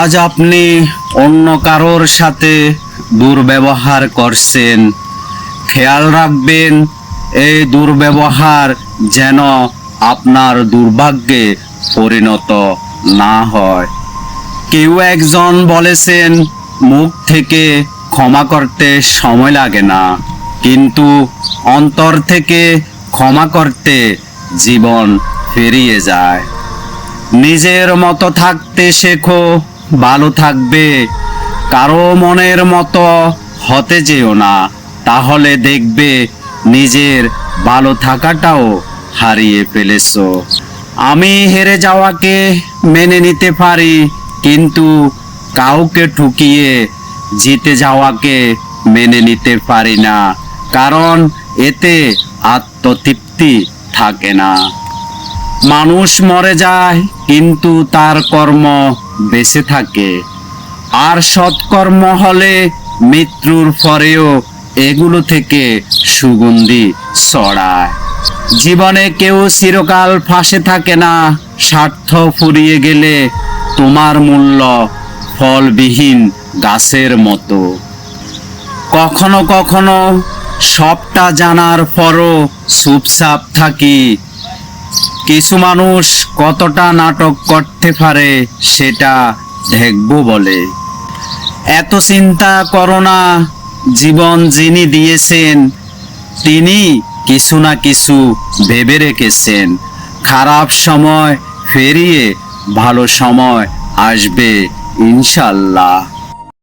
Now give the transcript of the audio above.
আজ আপনি অন্য কারোর সাথে দুর্ব্যবহার করছেন। খেয়াল রাখবেন, এই দুর্ব্যবহার যেন আপনার দুর্ভাগ্যে পরিণত না হয়। কেউ একজন বলেছেন, মুখ থেকে ক্ষমা করতে সময় লাগে না, কিন্তু অন্তর থেকে ক্ষমা করতে জীবন ফিরিয়ে যায়। নিজের মতো থাকতে শেখো, ভালো থাকবে। কারও মনের মতো হতে যেও না, তাহলে দেখবে নিজের ভালো থাকাটাও হারিয়ে ফেলেছো। আমি হেরে যাওয়াকে মেনে নিতে পারি, কিন্তু কাউকে ঠুকিয়ে জিতে যাওয়াকে মেনে নিতে পারি না, কারণ এতে আত্মতৃপ্তি থাকে না। মানুষ মরে যায়, কিন্তু তার কর্ম বেঁচে থাকে। আর সৎকর্ম হলে মৃত্যুর পরেও এগুলো থেকে সুগন্ধি ছড়ায়। জীবনে কেউ চিরকাল ফাঁসে থাকে না, স্বার্থ ফুরিয়ে গেলে তোমার মূল্য ফলবিহীন গাছের মতো। কখনো কখনো সবটা জানার পরও চুপচাপ থাকি কিছু মানুষ কতটা নাটক করতে পারে সেটা দেখব বলে। এত চিন্তা করো না, জীবন যিনি দিয়েছেন, তিনি কিছু না কিছু ভেবে রেখেছেন। খারাপ সময় ফেরিয়ে ভালো সময় আসবে ইনশাল্লাহ।